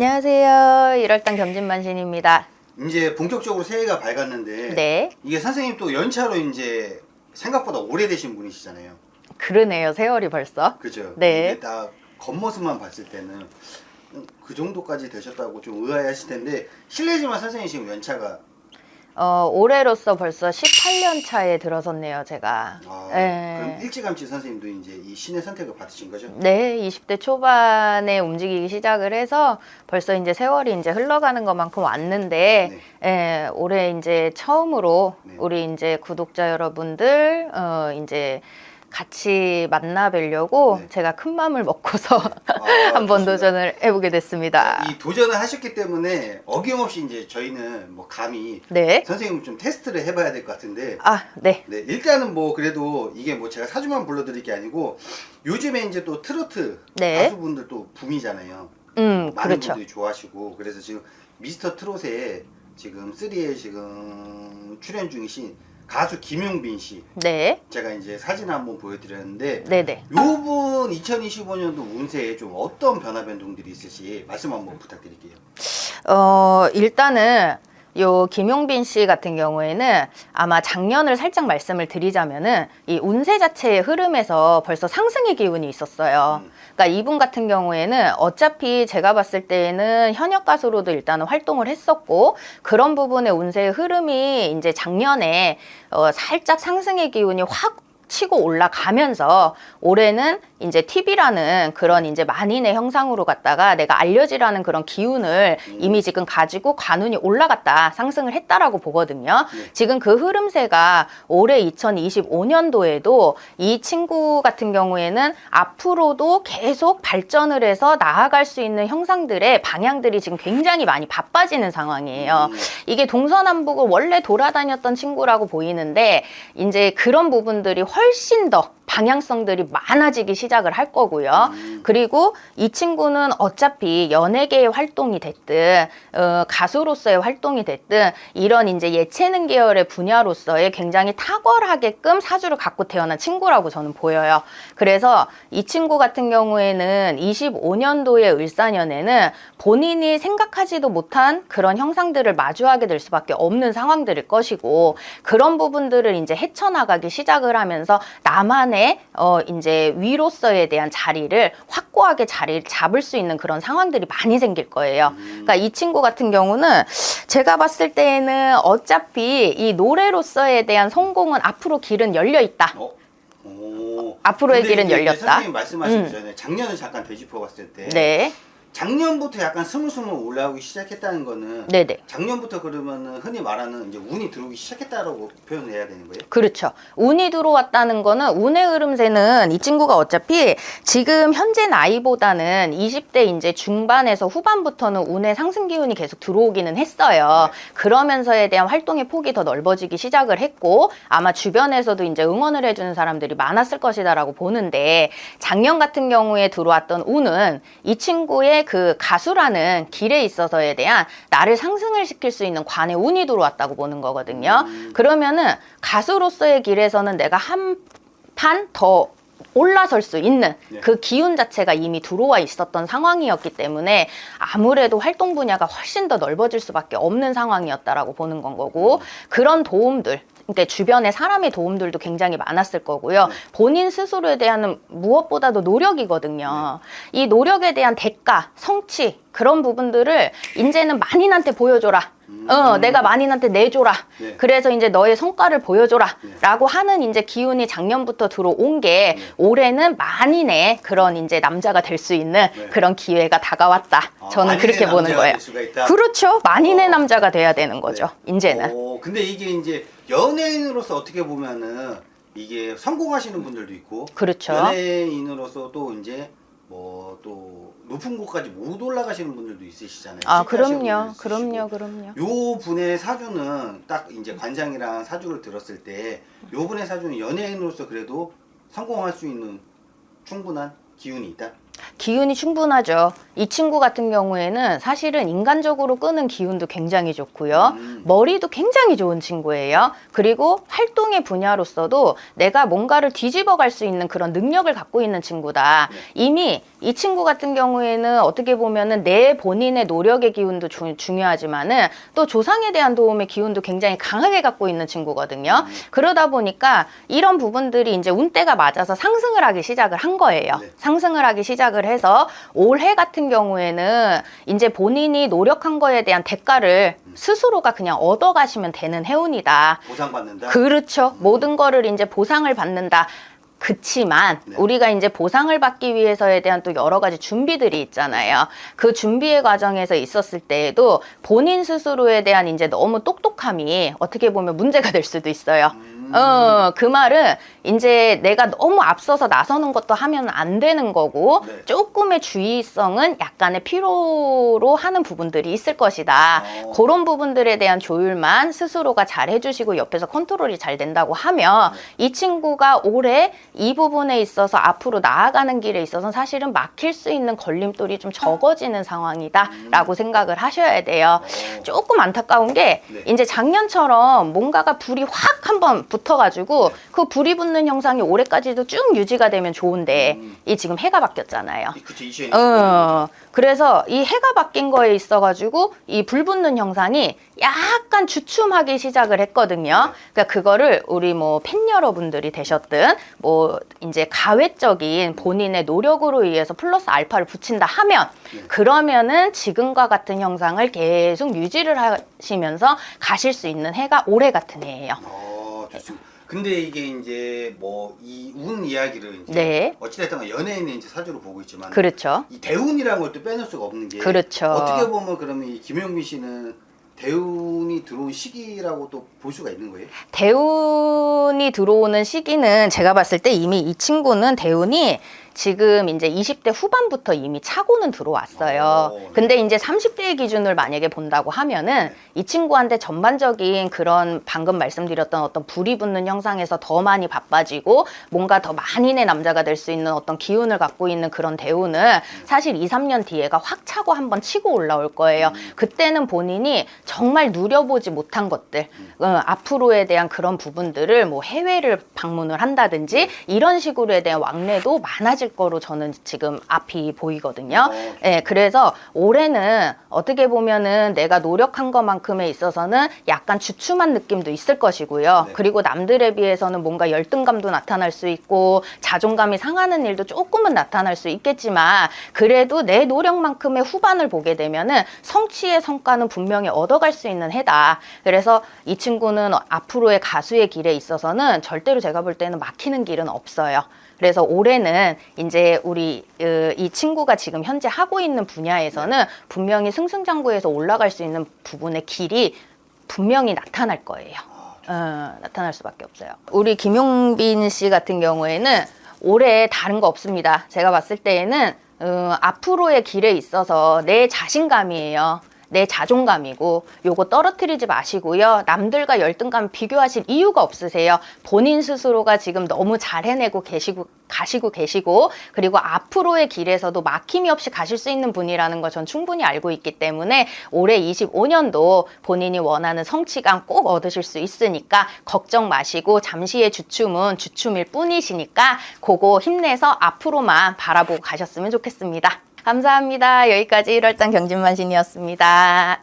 안녕하세요. 1월달 겸진만신입니다. 이제 본격적으로 새해가 밝았는데 네. 이게 선생님 또 연차로 이제 생각보다 오래되신 분이시잖아요. 그러네요. 세월이 벌써. 그죠? 네. 이게 다 겉모습만 봤을 때는 음, 그 정도까지 되셨다고 좀 의아해하실 텐데 실례지만 선생님 지금 연차가 어, 올해로서 벌써 18년 차에 들어섰네요, 제가. 아, 네. 그럼 일찌감치 선생님도 이제 이 신의 선택을 받으신 거죠? 네, 20대 초반에 움직이기 시작을 해서 벌써 이제 세월이 이제 흘러가는 것만큼 왔는데, 예, 올해 이제 처음으로 네. 우리 이제 구독자 여러분들, 어, 이제 같이 만나 뵈려고 네. 제가 큰 마음을 먹고서 아, 한번 좋습니다. 도전을 해보게 됐습니다. 이 도전을 하셨기 때문에 어김없이 이제 저희는 뭐 감히 네. 선생님 좀 테스트를 해봐야 될 것 같은데 아, 네. 네, 일단은 뭐 그래도 이게 뭐 제가 사주만 불러드릴 게 아니고 요즘에 이제 또 트로트 네. 가수분들 또 붐이잖아요. 음, 많은 그렇죠. 분들이 좋아하시고 그래서 지금 미스터 트롯에 지금 3에 지금 출연 중이신 가수 김용빈 씨 네. 제가 이제 사진 한번 보여드렸는데 네네. 요분 2025년도 운세에 좀 어떤 변화 변동들이 있으시 말씀 한번 부탁드릴게요. 어, 일단은 요 김용빈 씨 같은 경우에는 아마 작년을 살짝 말씀을 드리자면은 이 운세 자체의 흐름에서 벌써 상승의 기운이 있었어요. 음. 그러니까 이분 같은 경우에는 어차피 제가 봤을 때에는 현역 가수로도 일단은 활동을 했었고 그런 부분의 운세의 흐름이 이제 작년에 어, 살짝 상승의 기운이 확 치고 올라가면서 올해는 이제 TV라는 그런 이제 만인의 형상으로 갔다가 내가 알려지라는 그런 기운을 이미 지금 가지고 관운이 올라갔다 상승을 했다라고 보거든요. 네. 지금 그 흐름세가 올해 2025년도에도 이 친구 같은 경우에는 앞으로도 계속 발전을 해서 나아갈 수 있는 형상들의 방향들이 지금 굉장히 많이 바빠지는 상황이에요. 음. 이게 동서남북을 원래 돌아다녔던 친구라고 보이는데 이제 그런 부분들이 훨씬 더 방향성들이 많아지기 시작 을 할 거고요. 음. 그리고 이 친구는 어차피 연예계의 활동이 됐든 어, 가수로서의 활동이 됐든 이런 이제 예체능 계열의 분야로서의 굉장히 탁월하게끔 사주를 갖고 태어난 친구라고 저는 보여요. 그래서 이 친구 같은 경우에는 25년도의 을사년에는 본인이 생각하지도 못한 그런 형상들을 마주하게 될 수밖에 없는 상황들일 것이고 그런 부분들을 이제 헤쳐나가기 시작을 하면서 나만의 어 이제 위로 서에 대한 자리를 확고하게 자리를 잡을 수 있는 그런 상황들이 많이 생길 거예요. 그러니까 이 친구 같은 경우는 제가 봤을 때에는 어차피 이 노래로서에 대한 성공은 앞으로 길은 열려 있다. 어? 오. 앞으로의 근데 길은 이게 열렸다. 선생님 말씀하시기 음. 전에 작년을 잠깐 되짚어 봤을 때 네, 작년부터 약간 스물스물 올라오기 시작했다는 거는 네, 네. 작년부터 그러면은 흔히 말하는 이제 운이 들어오기 시작했다라고 표현을 해야 되는 거예요? 그렇죠. 운이 들어왔다는 거는 운의 흐름세는 이 친구가 어차피 지금 현재 나이보다는 20대 이제 중반에서 후반부터는 운의 상승 기운이 계속 들어오기는 했어요. 그러면서에 대한 활동의 폭이 더 넓어지기 시작을 했고 아마 주변에서도 이제 응원을 해주는 사람들이 많았을 것이다라고 보는데 작년 같은 경우에 들어왔던 운은 이 친구의 그 가수라는 길에 있어서에 대한 나를 상승을 시킬 수 있는 관의 운이 들어왔다고 보는 거거든요. 그러면은 가수로서의 길에서는 내가 한 판 더 올라설 수 있는 네. 그 기운 자체가 이미 들어와 있었던 상황이었기 때문에 아무래도 활동 분야가 훨씬 더 넓어질 수밖에 없는 상황이었다라고 보는 건 거고 그런 도움들 그러니까 주변에 사람의 도움들도 굉장히 많았을 거고요. 본인 스스로에 대한 무엇보다도 노력이거든요. 이 노력에 대한 대가, 성취 그런 부분들을 이제는 만인한테 보여줘라. 어, 내가 만인한테 내줘라. 네. 그래서 이제 너의 성과를 보여줘라. 네. 라고 하는 이제 기운이 작년부터 들어온 게 네. 올해는 만인의 그런 이제 남자가 될 수 있는 네. 그런 기회가 다가왔다. 아, 저는 그렇게 보는 거예요. 그렇죠. 만인의 어. 남자가 돼야 되는 거죠. 네. 이제는. 오, 근데 이게 이제 연예인으로서 어떻게 보면은 이게 성공하시는 분들도 있고 그렇죠. 연예인으로서 또 이제 뭐또 높은 곳까지 못 올라가시는 분들도 있으시잖아요. 아, 그럼요. 그럼요. 그럼요. 요 분의 사주는 딱 이제 관장이랑 사주를 들었을 때 요 분의 사주는 연예인으로서 그래도 성공할 수 있는 충분한 기운이 있다. 기운이 충분하죠. 이 친구 같은 경우에는 사실은 인간적으로 끄는 기운도 굉장히 좋고요. 음. 머리도 굉장히 좋은 친구예요. 그리고 활동의 분야로서도 내가 뭔가를 뒤집어 갈 수 있는 그런 능력을 갖고 있는 친구다. 네. 이미 이 친구 같은 경우에는 어떻게 보면은 내 본인의 노력의 기운도 주- 중요하지만은 또 조상에 대한 도움의 기운도 굉장히 강하게 갖고 있는 친구거든요. 음. 그러다 보니까 이런 부분들이 이제 운때가 맞아서 상승을 하기 시작을 한 거예요. 네. 상승을 하기 시작 을 해서 올해 같은 경우에는 이제 본인이 노력한 거에 대한 대가를 스스로가 그냥 얻어가시면 되는 해운이다. 보상받는다. 그렇죠. 모든 거를 이제 보상을 받는다. 그치만 네. 우리가 이제 보상을 받기 위해서에 대한 또 여러 가지 준비들이 있잖아요. 그 준비의 과정에서 있었을 때에도 본인 스스로에 대한 이제 너무 똑똑함이 어떻게 보면 문제가 될 수도 있어요. 음. 어, 그 말은 이제 내가 너무 앞서서 나서는 것도 하면 안 되는 거고 네. 조금의 주의성은 약간의 필요로 하는 부분들이 있을 것이다. 어. 그런 부분들에 대한 조율만 스스로가 잘 해주시고 옆에서 컨트롤이 잘 된다고 하면 네. 이 친구가 올해 이 부분에 있어서 앞으로 나아가는 길에 있어서 사실은 막힐 수 있는 걸림돌이 좀 적어지는 상황이다라고 생각을 하셔야 돼요. 어. 조금 안타까운 게 네. 이제 작년처럼 뭔가가 불이 확 한번 붙 어가지고 그 불이 붙는 형상이 올해까지도 쭉 유지가 되면 좋은데 음. 이 지금 해가 바뀌었잖아요. 그치 어, 그래서 이 해가 바뀐 거에 있어가지고 이 불 붙는 형상이 약간 주춤하기 시작을 했거든요. 그러니까 그거를 우리 뭐 팬 여러분들이 되셨든 뭐 이제 가외적인 본인의 노력으로 의해서 플러스 알파를 붙인다 하면 네. 그러면은 지금과 같은 형상을 계속 유지를 하시면서 가실 수 있는 해가 올해 같은 해예요. 근데 이게 이제 뭐 이 운 이야기를 이제 네. 어찌됐든 간에 연예인은 이제 사주로 보고 있지만 그렇죠. 이 대운이라는 걸 또 빼놓을 수가 없는 게 그렇죠. 어떻게 보면 그러면 이 김용민 씨는 대운이 들어온 시기라고 또 볼 수가 있는 거예요? 대운이 들어오는 시기는 제가 봤을 때 이미 이 친구는 대운이 지금 이제 20대 후반부터 이미 차고는 들어왔어요. 오, 네. 근데 이제 30대의 기준을 만약에 본다고 하면은 이 친구한테 전반적인 그런 방금 말씀드렸던 어떤 불이 붙는 형상에서 더 많이 바빠지고 뭔가 더 만인의 남자가 될 수 있는 어떤 기운을 갖고 있는 그런 대운은 사실 2, 3년 뒤에가 확 차고 한번 치고 올라올 거예요. 그때는 본인이 정말 누려보지 못한 것들, 어, 앞으로에 대한 그런 부분들을 뭐 해외를 방문을 한다든지 이런 식으로에 대한 왕래도 많아질 거로 저는 지금 앞이 보이거든요. 어. 예, 그래서 올해는 어떻게 보면은 내가 노력한 것만큼에 있어서는 약간 주춤한 느낌도 있을 것이고요. 네. 그리고 남들에 비해서는 뭔가 열등감도 나타날 수 있고 자존감이 상하는 일도 조금은 나타날 수 있겠지만 그래도 내 노력만큼의 후반을 보게 되면은 성취의 성과는 분명히 얻어갈 수 있는 해다. 그래서 이 친구는 앞으로의 가수의 길에 있어서는 절대로 제가 볼 때는 막히는 길은 없어요. 그래서 올해는 이제 우리 어, 이 친구가 지금 현재 하고 있는 분야에서는 분명히 승승장구해서 올라갈 수 있는 부분의 길이 분명히 나타날 거예요. 어, 나타날 수밖에 없어요. 우리 김용빈 씨 같은 경우에는 올해 다른 거 없습니다. 제가 봤을 때에는 어, 앞으로의 길에 있어서 내 자신감이에요. 내 자존감이고 요거 떨어뜨리지 마시고요. 남들과 열등감 비교하실 이유가 없으세요. 본인 스스로가 지금 너무 잘 해내고 계시고 가시고 계시고 그리고 앞으로의 길에서도 막힘이 없이 가실 수 있는 분이라는 걸 전 충분히 알고 있기 때문에 올해 25년도 본인이 원하는 성취감 꼭 얻으실 수 있으니까 걱정 마시고 잠시의 주춤은 주춤일 뿐이시니까 그거 힘내서 앞으로만 바라보고 가셨으면 좋겠습니다. 감사합니다. 여기까지 1월달 경진만신이었습니다.